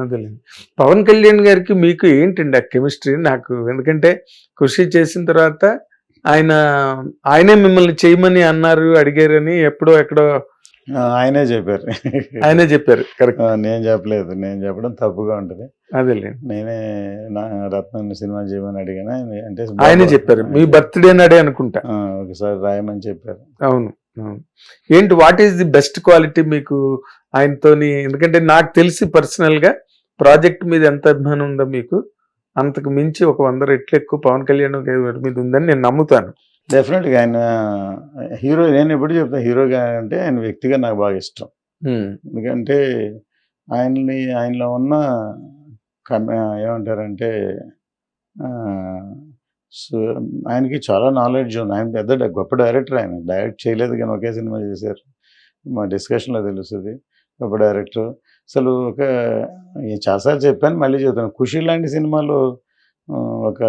అదేలేండి. పవన్ కళ్యాణ్ గారికి మీకు ఏంటండి ఆ కెమిస్ట్రీ? నాకు ఎందుకంటే కృషి చేసిన తర్వాత ఆయన ఆయనే మిమ్మల్ని చేయమని అన్నారు అడిగారని ఎప్పుడో ఎక్కడో ఆయనే చెప్పారు. ఆయనే చెప్పారు. కరెక్ట్ నేను చెప్పలేదు. నేను చెప్పడం తప్పుగా ఉంటది. అదేలేండి. నేనే నా రత్నం సినిమా చేయమని అడిగాను? అంటే ఆయనే చెప్పారు. మీ బర్త్డే నాడే అనుకుంటా. ఒకసారి రాయమని చెప్పారు. అవును. అవును. ఏంటి what is the best quality మీకు ఆయనతోని ఎందుకంటే నాకు తెలిసి పర్సనల్గా ప్రాజెక్ట్ మీద ఎంత అభిమానం ఉందో మీకు అంతకు మించి ఒక వంద రెట్లు ఎక్కువ పవన్ కళ్యాణ్ మీద ఉందని నేను నమ్ముతాను. డెఫినెట్గా ఆయన హీరో నేను ఎప్పుడు చెప్తాను హీరోగా అంటే ఆయన వ్యక్తిగా నాకు బాగా ఇష్టం. ఎందుకంటే ఆయన్ని ఆయనలో ఉన్న ఏమంటారంటే ఆయనకి చాలా నాలెడ్జ్ ఉంది. ఆయన పెద్ద గొప్ప డైరెక్టర్ ఆయన. డైరెక్ట్ చేయలేదు కానీ ఒకే సినిమా చేశారు. మా డిస్కషన్లో తెలుస్తుంది. గొప్ప డైరెక్టర్. అసలు ఒక చాలాసార్లు చెప్పాను మళ్ళీ చెప్తాను ఖుషి లాంటి సినిమాలో ఒక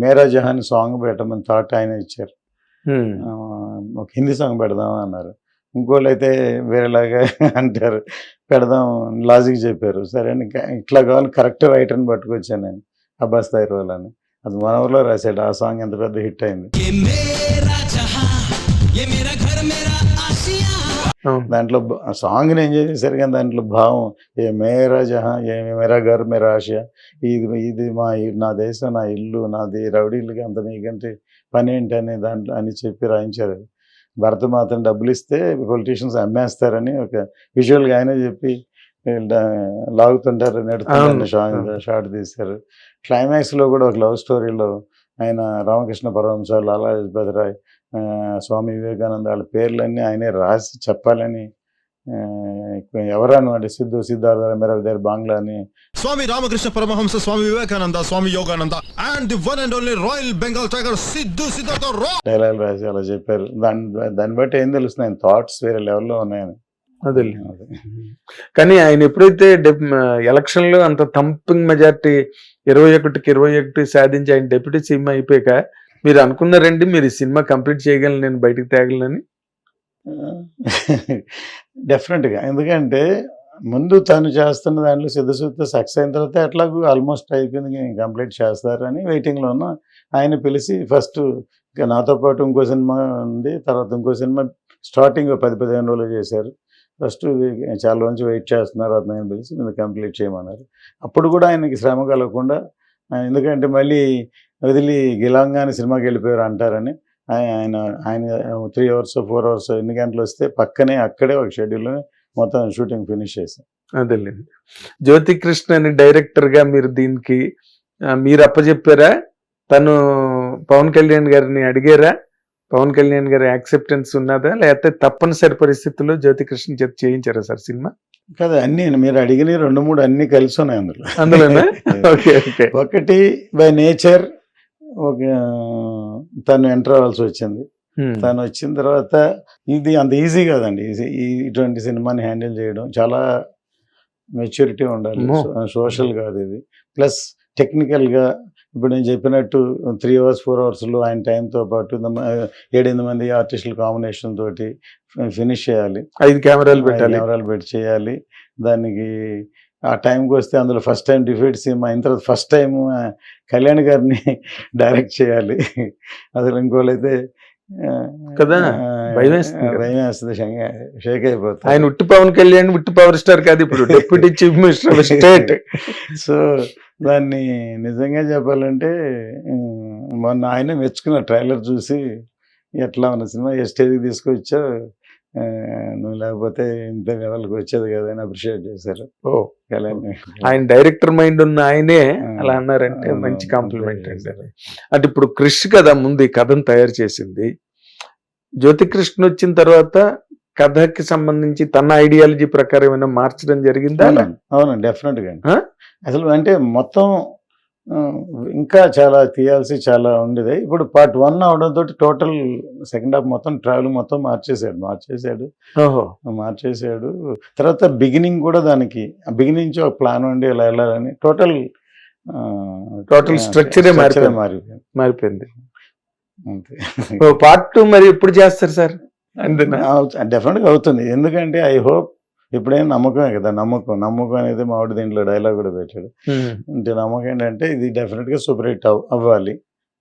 మేరా జహాన్ సాంగ్ పెట్టమని థాట్ ఆయన ఇచ్చారు. ఒక హిందీ సాంగ్ పెడదాం అన్నారు. ఇంకోళ్ళు అయితే వేరేలాగా అంటారు. పెడదాం లాజిక్ చెప్పారు. సరే అని ఇట్లా కావాలి కరెక్ట్ రైటర్ని పట్టుకొచ్చాను నేను అబ్బాస్ తైర్ వాళ్ళని అది మన ఊర్లో రాశాడు. ఆ సాంగ్ ఎంత పెద్ద హిట్ అయింది. దాంట్లో సాంగ్ని ఎంజాయ్ చేశారు కానీ దాంట్లో భావం? ఏ మేరా జహా ఏ మేరా గర్ మేరా ఆశయ ఇది ఇది మా నా దేశం నా ఇల్లు నాది రౌడీలకి అంత మీకంటే పని ఏంటి అని దాంట్లో అని చెప్పి రాయించారు. భరత మాత్రం డబ్బులు ఇస్తే పొలిటీషియన్స్ అమ్మేస్తారని ఒక విజువల్గా ఆయనే చెప్పి లాగుతుంటారు నెడుతుంటారు షాంగ్. షార్ట్ తీశారు క్లైమాక్స్లో కూడా ఒక లవ్ స్టోరీలో ఆయన రామకృష్ణ పరమహంస లాలా లజపతి రాయ్ ఆ, స్వామి వివేకానంద వాళ్ళ పేర్లన్నీ ఆయనే రాసి చెప్పాలని ఎవరను అంటే సిద్ధు సిద్ధార్థ మెర దగ్గర బాంగ్లా అని Paramahamsa, Swami Vivekananda, Swami Yogananda, and the one and only Royal Bengal Tiger, Siddhu Siddhartha Roy. Dialogue రాసి అలా చెప్పారు దాన్ని దాన్ని బట్టి ఏం తెలుస్తుంది ఆయన థాట్స్ వేరే లెవెల్లో ఉన్నాయని అది. కానీ ఆయన ఎప్పుడైతే ఎలక్షన్లో అంత థంపింగ్ మెజార్టీ ఇరవై ఒకటికి ఇరవై ఒకటి సాధించి ఆయన డెప్యూటీ సీఎం అయిపోయాక మీరు అనుకున్నారండి మీరు ఈ సినిమా కంప్లీట్ చేయగలను నేను బయటికి తేగలనని? డెఫినెట్గా ఎందుకంటే ముందు తను చేస్తున్న దాంట్లో సిద్ధశుద్ధ సక్సెస్ అయిన తర్వాత ఎట్లాగూ ఆల్మోస్ట్ అయిపోయింది. కంప్లీట్ చేస్తారని వెయిటింగ్లో ఉన్న. ఆయన పిలిచి ఫస్ట్ నాతో పాటు ఇంకో సినిమా ఉంది. తర్వాత ఇంకో సినిమా స్టార్టింగ్ పది పదిహేను రోజులు చేశారు. ఫస్ట్ చాలా రోజు వెయిట్ చేస్తున్నారు అతను పిలిచి మీరు కంప్లీట్ చేయమన్నారు. అప్పుడు కూడా ఆయనకి శ్రమ కలగకుండా ఎందుకంటే మళ్ళీ వదిలి గిలంగానే సినిమాకి వెళ్ళిపోయారు అంటారని ఆయ- ఆయన ఆయన త్రీ అవర్స్ ఫోర్ అవర్స్ ఎన్ని గంటలు వస్తే పక్కనే అక్కడే ఒక షెడ్యూల్లో మొత్తం షూటింగ్ ఫినిష్ చేశాం అదేలేండి. జ్యోతి కృష్ణ అని డైరెక్టర్గా మీరు దీనికి మీరు అప్పచెప్పారా? తను పవన్ కళ్యాణ్ గారిని అడిగారా? పవన్ కళ్యాణ్ గారి యాక్సెప్టెన్స్ ఉన్నదా? లేకపోతే తప్పనిసరి పరిస్థితుల్లో జ్యోతి కృష్ణ చేత చేయించారా సార్ సినిమా? కదా అన్ని మీరు అడిగిన రెండు మూడు అన్ని కలిసి ఉన్నాయి అందులో. అందులోనా? Okay okay. ఒకటి బై నేచర్ ఒక తను ఎంటర్ అవ్వాల్సి వచ్చింది. తను వచ్చిన తర్వాత ఇది అంత ఈజీ కాదండి. ఇటువంటి సినిమాని హ్యాండిల్ చేయడం చాలా మెచ్యూరిటీ ఉండాలి. సోషల్ కాదు ఇది. ప్లస్ టెక్నికల్గా ఇప్పుడు నేను చెప్పినట్టు త్రీ అవర్స్ ఫోర్ అవర్స్లో ఆయన టైంతో పాటు ఏడెనిమిది మంది ఆర్టిస్టుల కాంబినేషన్ తోటి ఫినిష్ చేయాలి. ఐదు కెమెరాలు పెట్టాలి. కెమెరాలు పెట్టి చేయాలి. దానికి ఆ టైంకి వస్తే అందులో ఫస్ట్ టైం డిఫీట్ సినిమా అయిన తర్వాత ఫస్ట్ టైం కళ్యాణ్ గారిని డైరెక్ట్ చేయాలి. అసలు ఇంకోళ్ళైతే ఆ, కదా? భయం వేస్తుంది షేక్ అయిపోతుంది ఆయన ఉట్టి పవన్ కళ్యాణ్ ఉట్టి పవర్ స్టార్ కాదు ఇప్పుడు deputy chief minister of state. So దాన్ని నిజంగా చెప్పాలంటే మొన్న ఆయన మెచ్చుకున్న ట్రైలర్ చూసి ఎట్లా ఉన్న సినిమా ఏ స్టేజ్కి తీసుకొచ్చా నువ్వు లేకపోతే ఇంత లెవెల్కి వచ్చేది కదా అని అప్రిషియేట్ చేశారు. ఆయన డైరెక్టర్ మైండ్ ఉన్న ఆయనే అలా అన్నారంటే అవును, మంచి కాంప్లిమెంట్ అండి. అంటే ఇప్పుడు క్రిష్ కదా ముందు ఈ కథను తయారు చేసింది. జ్యోతి కృష్ణ వచ్చిన తర్వాత కథకి సంబంధించి తన ఐడియాలజీ ప్రకారం ఏమైనా మార్చడం జరిగిందా? అవునండి అవునండి డెఫినెట్గా? అసలు అంటే మొత్తం ఇంకా చాలా తీయాల్సి చాలా ఉండేది. ఇప్పుడు పార్ట్ వన్ అవడంతో టోటల్ సెకండ్ హాఫ్ మొత్తం ట్రావెల్ మొత్తం మార్చేసాడు మార్చేసాడు ఓహో. మార్చేసాడు. తర్వాత బిగినింగ్ కూడా దానికి బిగినింగ్ నుంచి ఒక ప్లాన్ ఉండి ఇలా వెళ్ళాలని టోటల్ structure ఏ మారిపోయింది. మారిపోయింది. మారిపోయింది. అంతే. పార్ట్ టూ మరి ఎప్పుడు చేస్తారు సార్? డెఫినెట్గా అవుతుంది. ఎందుకంటే ఐ హోప్ ఎప్పుడైనా నమ్మకమే కదా నమ్మకం. నమ్మకం అనేది మామిడి దీంట్లో డైలాగ్ కూడా పెట్టాడు. అంటే నమ్మకం ఏంటంటే ఇది డెఫినెట్గా సూపర్ హిట్ అవ్ అవ్వాలి.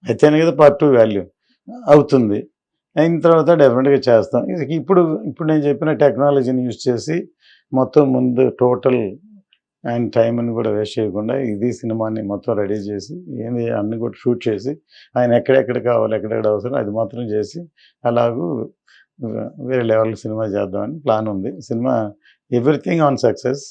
అయితేనే కదా పార్ట్ టూ వాల్యూ అవుతుంది. అయిన తర్వాత డెఫినెట్గా చేస్తాం. ఇది ఇప్పుడు ఇప్పుడు నేను చెప్పిన టెక్నాలజీని యూజ్ చేసి మొత్తం ముందు టోటల్ ఆయన టైంని కూడా వేస్ట్ చేయకుండా ఇది సినిమాని మొత్తం రెడీ చేసి ఏంది అన్ని కూడా షూట్ చేసి ఆయన ఎక్కడెక్కడ కావాలి ఎక్కడెక్కడ అవసరం అది మాత్రం చేసి అలాగూ వేరే లెవెల్ సినిమా చేద్దామని ప్లాన్ ఉంది. సినిమా ఎవ్రీథింగ్ ఆన్ సక్సెస్.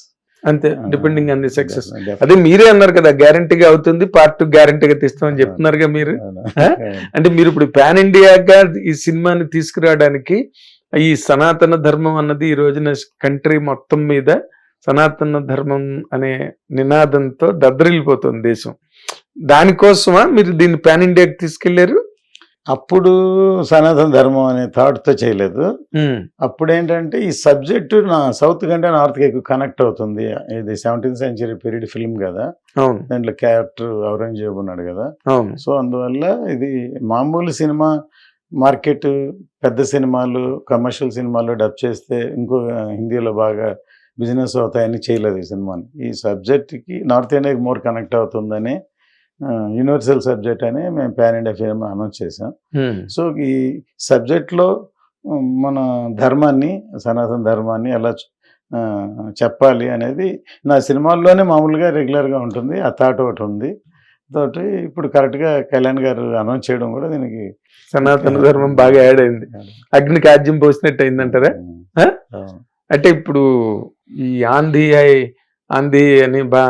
అంతే డిపెండింగ్ ఆన్ ది సక్సెస్. అదే మీరే అన్నారు కదా గ్యారంటీగా అవుతుంది పార్ట్ టూ గ్యారంటీగా తీస్తామని చెప్తున్నారుగా మీరు. అంటే మీరు ఇప్పుడు పాన్ ఇండియాగా ఈ సినిమాని తీసుకురావడానికి ఈ సనాతన ధర్మం అన్నది ఈ రోజున కంట్రీ మొత్తం మీద సనాతన ధర్మం అనే నినాదంతో దద్దరిల్లిపోతుంది దేశం. దానికోసమా మీరు దీన్ని పాన్ ఇండియాకి తీసుకెళ్ళారు? అప్పుడు సనాతన ధర్మం అనే థాట్తో చేయలేదు. అప్పుడు ఏంటంటే ఈ సబ్జెక్టు నా సౌత్ కంటే నార్త్కి ఎక్కువ కనెక్ట్ అవుతుంది. ఇది సెవెంటీన్త్ సెంచరీ పీరియడ్ ఫిల్మ్ కదా. దాంట్లో క్యారెక్టర్ ఔరంగజేబు ఉన్నాడు కదా. సో అందువల్ల ఇది మామూలు సినిమా మార్కెట్ పెద్ద సినిమాలు కమర్షియల్ సినిమాలు డబ్ చేస్తే ఇంకో హిందీలో బాగా బిజినెస్ అవుతాయని చేయలేదు ఈ సినిమాని. ఈ సబ్జెక్ట్కి నార్త్ ఇండియాకి మోర్ కనెక్ట్ అవుతుందని యూనివర్సల్ సబ్జెక్ట్ అని మేము పాన్ ఇండియా ఫిల్మ్ అనౌన్స్ చేసాం. సో ఈ సబ్జెక్ట్లో మన ధర్మాన్ని సనాతన ధర్మాన్ని ఎలా చెప్పాలి అనేది నా సినిమాల్లోనే మామూలుగా రెగ్యులర్గా ఉంటుంది. ఆ థాట్ ఒకటి ఉంది. తోటి ఇప్పుడు కరెక్ట్గా కళ్యాణ్ గారు అనౌన్స్ చేయడం కూడా దీనికి సనాతన ధర్మం బాగా యాడ్ అయింది. అగ్నికి ఆజ్యం పోసినట్టు అయిందంటారా. అంటే ఇప్పుడు ఈ ఆంధీ ఐ- ఆంధీ అని బా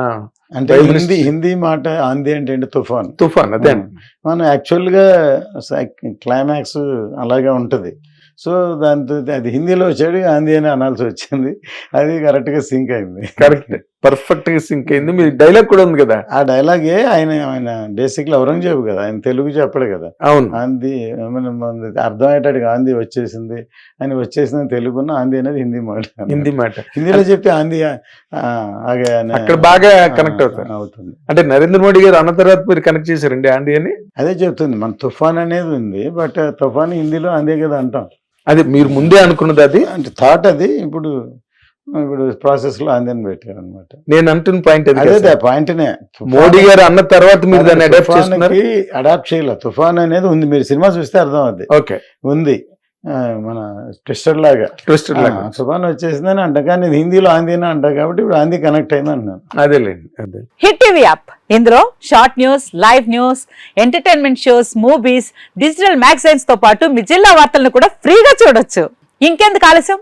అంటే హిందీ హిందీ మాట ఆంది అంటే ఏంటి? తుఫాన్. తుఫాన్ అదే. మనం యాక్చువల్గా క్లైమాక్స్ అలాగే ఉంటుంది. సో దాంతో అది హిందీలో వచ్చాడు ఆంది అని అనాల్సి వచ్చింది. అది కరెక్ట్గా సింక్ అయింది. కరెక్ట్ పర్ఫెక్ట్గా సింక్ అయింది. మీ డైలాగ్ కూడా ఉంది కదా? ఆ డైలాగే ఆయన ఆయన బేసిక్లీ ఔరంగజేబు కదా. ఆయన తెలుగు చెప్పడు కదా. అవును. మన అర్థమయ్యేటట్టుగా ఆంది వచ్చేసింది. అని వచ్చేసిన తెలుగున్న ఆంది అనేది హిందీ మాట. హిందీ మాట. హిందీలో చెప్తే ఆంది ఆ, ఆగే అనే- అక్కడ బాగా కనెక్ట్ అవుతారు. ఆ, అవుతుంది. అంటే నరేంద్ర మోడీ గారు అన్న తర్వాత మీరు కనెక్ట్ చేశారండి ఆంధీ అని? అదే చెప్తుంది. మన తుఫాన్ అనేది ఉంది బట్ తుఫాన్ హిందీలో అందే కదా అంటాం. అది మీరు ముందే అనుకున్నది అది? అంటే థాట్ అది. ఇప్పుడు ఇప్పుడు ప్రాసెస్లో అందని పెట్టారు అనమాట నేను అంటున్న పాయింట్ అది. పాయింట్నే. మోడీ గారు అన్న తర్వాత మీరు దాన్ని అడాప్ట్ చేస్తున్నారు? అడాప్ట్ చేయాలి. తుఫాన్ అనేది ఉంది. మీరు సినిమా చూస్తే అర్థం అవుద్ది ఓకే. ఉంది. మన ట్విస్టర్ లాగా. ట్విస్టర్ లాగా. తుఫాన్ వచ్చేసిందని అంట. కానీ హిందీలో ఆందీనా అంట కాబట్టి ఇప్పుడు ఆందీ కనెక్ట్ అయింది అంటున్నాను అదేలేండి అదే. Hit TV app. ఇందులో short news live news entertainment shows movies digital మ్యాగజైన్స్తో పాటు మీ జిల్లా వార్తలను కూడా ఫ్రీగా చూడొచ్చు. ఇంకెందుకు ఆలస్యం?